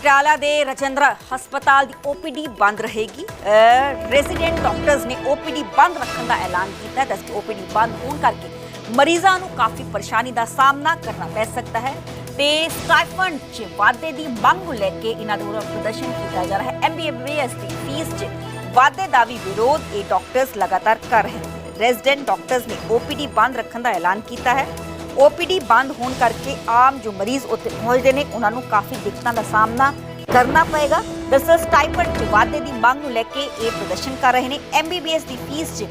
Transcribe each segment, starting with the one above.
ਪਟਿਆਲਾ ਦੇ ਰਜਿੰਦਰਾ ਹਸਪਤਾਲ ਦੀ ਓਪੀਡੀ ਬੰਦ ਰਹੇਗੀ। ਰੈਜ਼ੀਡੈਂਟ ਡਾਕਟਰਸ ਨੇ ਓਪੀਡੀ ਬੰਦ ਰੱਖਣ ਦਾ ਐਲਾਨ ਕੀਤਾ ਹੈ। ਦੱਸ ਓਪੀਡੀ ਬੰਦ ਹੋਣ ਕਰਕੇ ਮਰੀਜ਼ਾਂ ਨੂੰ ਕਾਫੀ ਪਰੇਸ਼ਾਨੀ ਦਾ ਸਾਹਮਣਾ ਕਰਨਾ ਪੈ ਸਕਦਾ ਹੈ। ਤੇ ਸਟਾਈਫੰਡ 'ਚ ਵਾਧੇ ਦੀ ਮੰਗ ਨੂੰ ਲੈ ਕੇ ਇਹਨਾਂ ਦੇ ਵੱਲੋਂ ਪ੍ਰਦਰਸ਼ਨ ਕੀਤਾ ਜਾ ਰਿਹਾ ਹੈ। ਐਮਬੀਬੀਐਸ ਦੀ ਫੀਸ 'ਚ ਵਾਧੇ ਦਾ ਵੀ ਵਿਰੋਧ ਇਹ ਡਾਕਟਰਸ ਲਗਾਤਾਰ ਕਰ ਰਹੇ ਨੇ। ਰੈਜ਼ੀਡੈਂਟ ਡਾਕਟਰਸ ਨੇ ਓਪੀਡੀ ਬੰਦ ਰੱਖਣ ਦਾ ਐਲਾਨ ਕੀਤਾ ਹੈ। ਓਪੀਡੀ ਬੰਦ ਹੋਣ ਕਰਕੇ ਆਮ ਜੋ ਮਰੀਜ਼ ਉੱਥੇ ਪਹੁੰਚਦੇ ਨੇ, ਉਹਨਾਂ ਨੂੰ ਕਾਫੀ ਦਿੱਕਤਾਂ ਦਾ ਸਾਹਮਣਾ ਕਰਨਾ ਪਏਗਾ। ਦਰਅਸਲ ਸਟਾਈਪੰਡ 'ਚ ਵਾਧੇ ਦੀ ਮੰਗ ਨੂੰ ਲੈ ਕੇ ਇਹ ਪ੍ਰਦਰਸ਼ਨ ਕਰ ਰਹੇ ਨੇ। ਐਮਬੀਬੀਐਸ ਦੀ ਫੀਸ 'ਚ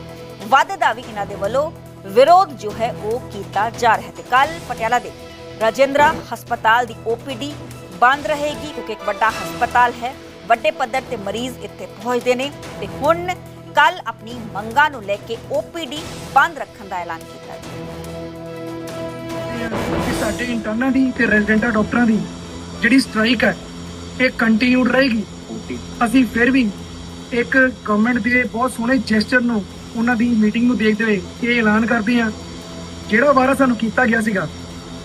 ਵਾਧੇ ਦਾ ਵੀ ਇਹਨਾਂ ਦੇ ਵੱਲੋਂ ਵਿਰੋਧ ਜੋ ਹੈ, ਉਹ ਕੀਤਾ ਜਾ ਰਿਹਾ ਤੇ ਕੱਲ ਪਟਿਆਲਾ ਦੇ ਰਾਜਿੰਦਰਾ ਹਸਪਤਾਲ ਦੀ ਓਪੀਡੀ ਬੰਦ ਰਹੇਗੀ, ਕਿਉਂਕਿ ਇੱਕ ਵੱਡਾ ਹਸਪਤਾਲ ਹੈ। ਵੱਡੇ ਪੱਧਰ ਤੇ ਮਰੀਜ਼ ਇੱਥੇ ਪਹੁੰਚਦੇ ਨੇ। ਤੇ ਹੁਣ ਕੱਲ ਆਪਣੀ ਮੰਗਾਂ ਨੂੰ ਲੈ ਕੇ ਓਪੀਡੀ ਬੰਦ ਰੱਖਣ ਦਾ ਐਲਾਨ ਕੀਤਾ ਹੈ ਕਿ ਸਾਡੇ ਇੰਟਰਨਾਂ ਦੀ ਤੇ ਰੈਜ਼ੀਡੈਂਟਾਂ ਡਾਕਟਰਾਂ ਦੀ ਜਿਹੜੀ ਸਟ੍ਰਾਈਕ ਹੈ, ਇਹ ਕੰਟੀਨਿਊ ਰਹੇਗੀ। ਅਸੀਂ ਫਿਰ ਵੀ ਇੱਕ ਗਵਰਨਮੈਂਟ ਦੇ ਬਹੁਤ ਸੋਹਣੇ ਜੈਸਚਰ ਨੂੰ, ਉਹਨਾਂ ਦੀ ਮੀਟਿੰਗ ਨੂੰ ਦੇਖਦੇ ਹੋਏ ਇਹ ਐਲਾਨ ਕਰਦੇ ਹਾਂ। ਜਿਹੜਾ ਵਾਰਾ ਸਾਨੂੰ ਕੀਤਾ ਗਿਆ ਸੀਗਾ,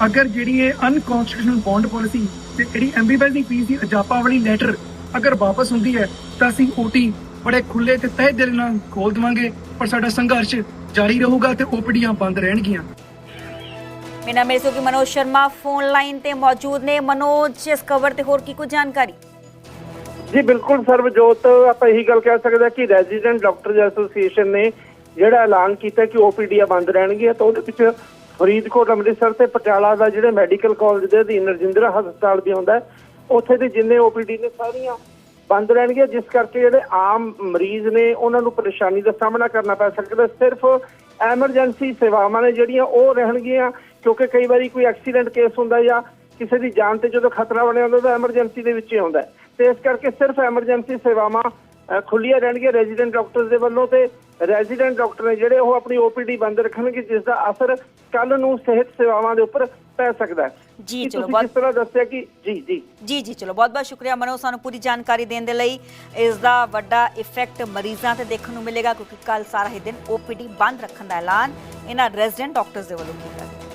ਅਗਰ ਜਿਹੜੀ ਇਹ ਅਨਕਨਸਟੀਟਿਊਸ਼ਨਲ ਬੌਂਡ ਪਾਲਿਸੀ ਤੇ ਜਿਹੜੀ ਐਮਬੀਬੀਐਸ ਦੀ ਫੀਸ ਦੀ ਅਜਾਪਾ ਵਾਲੀ ਲੈਟਰ ਅਗਰ ਵਾਪਸ ਹੁੰਦੀ ਹੈ, ਤਾਂ ਅਸੀਂ ਓਟੀ ਬੜੇ ਖੁੱਲੇ ਤੇ ਤਹਿ ਦਿਲ ਨਾਲ ਖੋਲ ਦੇਵਾਂਗੇ, ਪਰ ਸਾਡਾ ਸੰਘਰਸ਼ ਜਾਰੀ ਰਹੂਗਾ ਤੇ ਓਪੀਡੀਆਂ ਬੰਦ ਰਹਿਣਗੀਆਂ। ਮੇਰਾ ਮੇਰੇ ਸੋ ਮਨੋਜ ਸ਼ਰਮਾ ਫੋਨ ਲਾਈਨ ਤੇ ਮੌਜੂਦ ਨੇ ਮਨੋਜ ਇਸ ਖਬਰ ਤੇ ਹੋਰ ਕੀ ਕੁਝ ਜਾਣਕਾਰੀ ਜੀ ਬਿਲਕੁਲ ਸਰਵਜੋਤ ਆਪਾਂ ਇਹੀ ਗੱਲ ਕਹਿ ਸਕਦੇ ਕਿ ਰੈਜ਼ੀਡੈਂਟ ਡਾਕਟਰਜ਼ ਐਸੋਸੀਏਸ਼ਨ ਨੇ ਜਿਹੜਾ ਐਲਾਨ ਕੀਤਾ ਕਿ ਓਪੀਡੀਆਂ ਬੰਦ ਰਹਿਣਗੀਆਂ ਤਾਂ ਉਹਦੇ ਵਿੱਚ ਫਰੀਦਕੋਟ ਅੰਮ੍ਰਿਤਸਰ ਤੇ ਪਟਿਆਲਾ ਦਾ ਜਿਹੜੇ ਮੈਡੀਕਲ ਕਾਲਜ ਦੇ ਅਧੀਨ ਰਜਿੰਦਰਾ ਹਸਪਤਾਲ ਵੀ ਆਉਂਦਾ ਉੱਥੇ ਦੇ ਜਿੰਨੇ ਓਪੀਡੀ ਨੇ ਸਾਰੀਆਂ ਬੰਦ ਰਹਿਣਗੀਆਂ ਜਿਸ ਕਰਕੇ ਜਿਹੜੇ ਆਮ ਮਰੀਜ਼ ਨੇ ਉਹਨਾਂ ਨੂੰ ਪਰੇਸ਼ਾਨੀ ਦਾ ਸਾਹਮਣਾ ਕਰਨਾ ਪੈ ਸਕਦਾ ਸਿਰਫ ਐਮਰਜੈਂਸੀ ਸੇਵਾਵਾਂ ਨੇ ਜਿਹੜੀਆਂ ਉਹ ਰਹਿਣਗੀਆਂ ਕਿਉਂਕਿ ਕਈ ਵਾਰੀ ਕੋਈ ਐਕਸੀਡੈਂਟ ਕੇਸ ਹੁੰਦਾ ਜਾਂ ਕਿਸੇ ਦੀ ਜਾਨ ਤੇ ਜਦੋਂ ਖਤਰਾ ਬਣਿਆ ਹੁੰਦਾ ਤਾਂ ਐਮਰਜੈਂਸੀ ਦੇ ਵਿੱਚ ਹੀ ਆਉਂਦਾ ਹੈ। ਤੇ ਇਸ ਕਰਕੇ ਸਿਰਫ ਐਮਰਜੈਂਸੀ ਸੇਵਾਵਾਂ ਅ, ਖੁੱਲੀਆਂ ਰਹਿਣਗੀਆਂ ਰੈਜ਼ੀਡੈਂਟ ਡਾਕਟਰਸ ਦੇ ਵੱਲੋਂ ਤੇ ਰੈਜ਼ੀਡੈਂਟ ਡਾਕਟਰ ਨੇ ਜਿਹੜੇ ਉਹ ਆਪਣੀ ਓਪੀਡੀ ਬੰਦ ਰੱਖਣਗੇ ਜਿਸ ਦਾ ਅਸਰ ਕੱਲ ਨੂੰ ਸਿਹਤ ਸੇਵਾਵਾਂ ਦੇ ਉੱਪਰ ਪੈ ਸਕਦਾ ਹੈ ਜੀ, ਚਲੋ, ਬਹੁਤ- ਜਿਸ ਤਰ੍ਹਾਂ ਦੱਸਿਆ ਕਿ ਜੀ ਜੀ। ਜੀ ਜੀ ਚਲੋ ਬਹੁਤ ਬਹੁਤ ਸ਼ੁਕਰੀਆ ਮਨੋਜ ਸਾਨੂੰ ਪੂਰੀ ਜਾਣਕਾਰੀ ਦੇਣ ਦੇ ਲਈ। ਇਸ ਦਾ ਵੱਡਾ ਇਫੈਕਟ ਮਰੀਜ਼ਾਂ ਤੇ ਦੇਖਣ ਨੂੰ ਮਿਲੇਗਾ ਕਿਉਂਕਿ ਕੱਲ ਸਾਰਾ ਹੀ ਦਿਨ ਓਪੀਡੀ ਬੰਦ ਰੱਖਣ ਦਾ ਐਲਾਨ ਇਹਨਾਂ ਰੈਜ਼ੀਡੈਂਟ ਡਾਕਟਰਸ ਦੇ ਵੱਲੋਂ ਕੀਤਾ ਗਿਆ।